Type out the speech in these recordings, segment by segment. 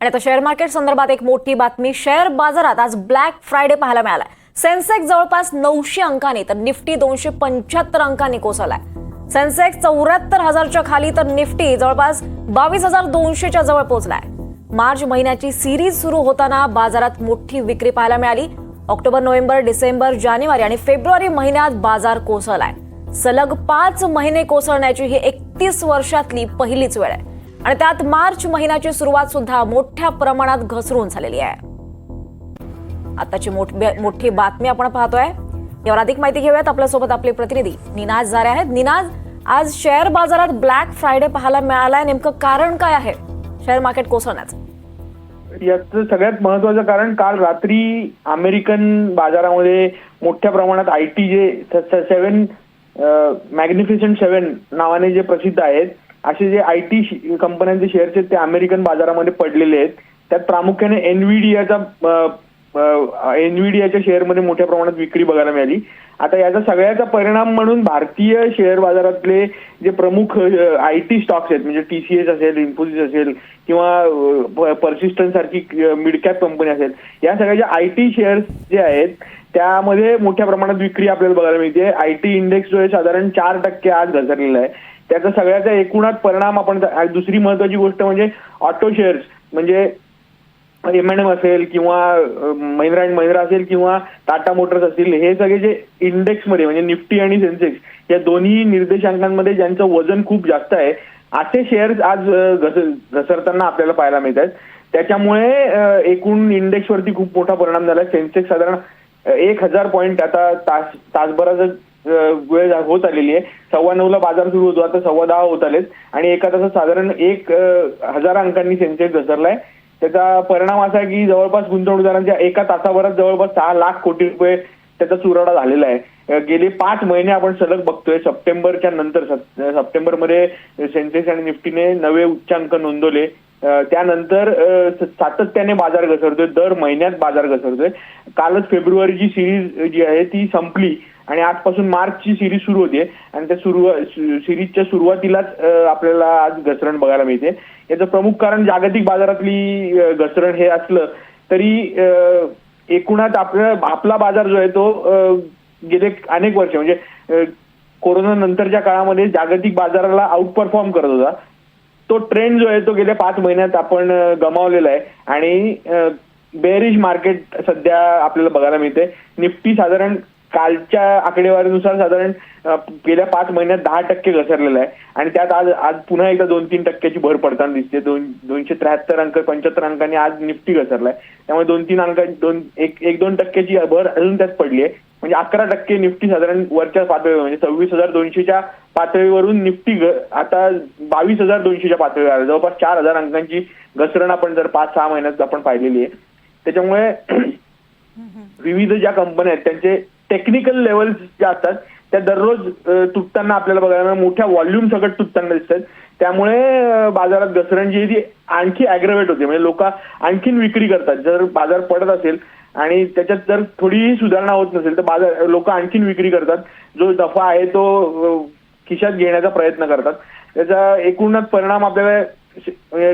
आणि आता share market संदर्भात एक मोठी बातमी. शेअर बाजारात आज ब्लॅक फ्रायडे पाहायला मिळाला सेन्सेक्स जवळपास नऊशे अंकांनी तर निफ्टी दोनशे पंच्याहत्तर अंकांनी कोसळलाय. सेन्सेक्स चौऱ्याहत्तर हजारच्या खाली तर निफ्टी जवळपास बावीस हजार दोनशेच्या जवळ पोहोचलाय. मार्च महिन्याची सिरीज सुरू होताना बाजारात मोठी विक्री पाहायला मिळाली. ऑक्टोबर नोव्हेंबर डिसेंबर जानेवारी आणि फेब्रुवारी महिन्यात बाजार कोसळलाय. सलग पाच महिने कोसळण्याची ही एकतीस वर्षातली पहिलीच वेळ आहे. आणि त्यात मार्च महिन्याची सुरुवात सुद्धा मोठ्या प्रमाणात घसरून झालेली आहे. आताची मोठी बातमी आपण पाहतोय. यावर अधिक माहिती घेऊयात आपल्यासोबत आपले प्रतिनिधी निनाज झाले आहेत. निनाज आज शेअर बाजारात ब्लॅक फ्रायडे पाहायला मिळालाय. नेमकं कारण काय आहे? शेअर मार्केट कोसळण्याचं. याचं सगळ्यात महत्वाचं कारण काल रात्री अमेरिकन बाजारामध्ये मोठ्या प्रमाणात आय टी जे सेव्हन मॅग्निफिसंट सेव्हन नावाने जे प्रसिद्ध आहेत असे जे आय टी कंपन्यांचे शेअर्स आहेत ते अमेरिकन बाजारामध्ये पडलेले आहेत. त्यात प्रामुख्याने एनव्हीडीयाचा एनव्हीडीयाच्या शेअरमध्ये मोठ्या प्रमाणात विक्री बघायला मिळाली. आता याचा सगळ्याचा परिणाम म्हणून भारतीय शेअर बाजारातले जे प्रमुख आय टी स्टॉक्स आहेत म्हणजे टीसीएस असेल इन्फोसिस असेल किंवा पर्सिस्टन सारखी मिडकॅप कंपनी असेल या सगळ्या ज्या आय टी शेअर्स जे आहेत त्यामध्ये मोठ्या प्रमाणात विक्री आपल्याला बघायला मिळते. आय टी इंडेक्स जो आहे साधारण चार टक्के आज घसरलेला आहे. त्याचा सगळ्याचा एकूणात परिणाम आपण दुसरी महत्वाची गोष्ट म्हणजे ऑटो शेअर्स म्हणजे एम एन एम असेल किंवा महिंद्रा अँड महिंद्रा असेल किंवा टाटा मोटर्स असतील हे सगळे जे इंडेक्समध्ये म्हणजे निफ्टी आणि सेन्सेक्स या दोन्ही निर्देशांकांमध्ये ज्यांचं वजन खूप जास्त आहे असे शेअर्स आज घस घसरताना आपल्याला पाहायला मिळत आहेत. त्याच्यामुळे एकूण इंडेक्सवरती खूप मोठा परिणाम झाला. सेन्सेक्स साधारण एक हजार पॉईंट आता तास तासभराचं वेळ होत आलेली आहे. सव्वा नऊला बाजार सुरू होतो. आता सव्वा दहा होत आलेत. आणि एका तासात साधारण एक हजार अंकांनी सेन्सेक्स घसरलाय. त्याचा परिणाम असा आहे की जवळपास गुंतवणूकदारांच्या एका तासाभरात जवळपास सहा लाख कोटी रुपये त्याचा चुराडा झालेला आहे. गेले पाच महिने आपण सलग बघतोय. सप्टेंबरच्या नंतर सप्टेंबरमध्ये सेन्सेक्स आणि निफ्टीने नवे उच्चांक नोंदवले. त्यानंतर सातत्याने बाजार घसरतोय. दर महिन्यात बाजार घसरतोय. कालच फेब्रुवारीची सिरीज जी आहे ती संपली. आणि आजपासून मार्चची सिरीज सुरू होते. आणि त्या सुरू सिरीजच्या सुरुवातीलाच आपल्याला आज घसरण बघायला मिळते. याचं प्रमुख कारण जागतिक बाजारातली घसरण हे असलं तरी एकूणात आपल्या आपला बाजार जो आहे तो गेले अनेक वर्ष म्हणजे कोरोना नंतरच्या काळामध्ये जागतिक बाजाराला आउट परफॉर्म करत होता. तो ट्रेंड जो आहे तो गेल्या पाच महिन्यात आपण गमावलेला आहे. आणि बेरिश मार्केट सध्या आपल्याला बघायला मिळते. निफ्टी साधारण कालच्या आकडेवारीनुसार साधारण गेल्या पाच महिन्यात दहा टक्के घसरलेला आहे. आणि त्यात आज आज पुन्हा एकदा दोन तीन टक्क्याची भर पडताना दिसते. दोन दोनशे त्र्याहत्तर अंक पंच्याहत्तर अंकांनी आज निफ्टी घसरलाय. त्यामुळे दोन तीन अंक दोन एक एक दोन टक्क्याची भर अजून त्यात पडली आहे. म्हणजे अकरा टक्के निफ्टी साधारण वरच्या पातळीवर म्हणजे सव्वीस हजार दोनशेच्या पातळीवरून निफ्टी आता बावीस हजार दोनशेच्या पातळीवर आलं. जवळपास चार हजार अंकांची घसरण आपण जर पाच सहा महिन्यात आपण पाहिलेली आहे. त्याच्यामुळे विविध ज्या कंपन्या आहेत त्यांचे टेक्निकल लेवल्स ज्या असतात त्या दररोज तुटताना आपल्याला बघायला मोठ्या व्हॉल्यूम सकट तुटताना दिसतात. त्यामुळे बाजारात घसरण जी आहे ती आणखी अॅग्रेवेट होते. म्हणजे लोक आणखीन विक्री करतात. जर बाजार पडत असेल आणि त्याच्यात जर थोडीही सुधारणा होत नसेल तर बाजार लोक आणखीन विक्री करतात. जो दफा आहे तो खिशात घेण्याचा प्रयत्न करतात. त्याचा एकूणच परिणाम आपल्याला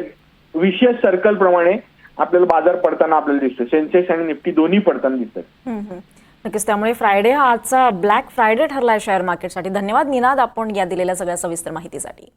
विशेष सर्कल म्हणजे प्रमाणे आपल्याला बाजार पडताना आपल्याला दिसतो. सेन्सेक्स आणि निफ्टी दोन्ही पडताना दिसतात. नक्कीच त्यामुळे फ्रायडे हा आजचा ब्लॅक फ्रायडे ठरलाय शेअर मार्केटसाठी धन्यवाद निनाद आपण या दिलेल्या सगळ्या सविस्तर माहितीसाठी.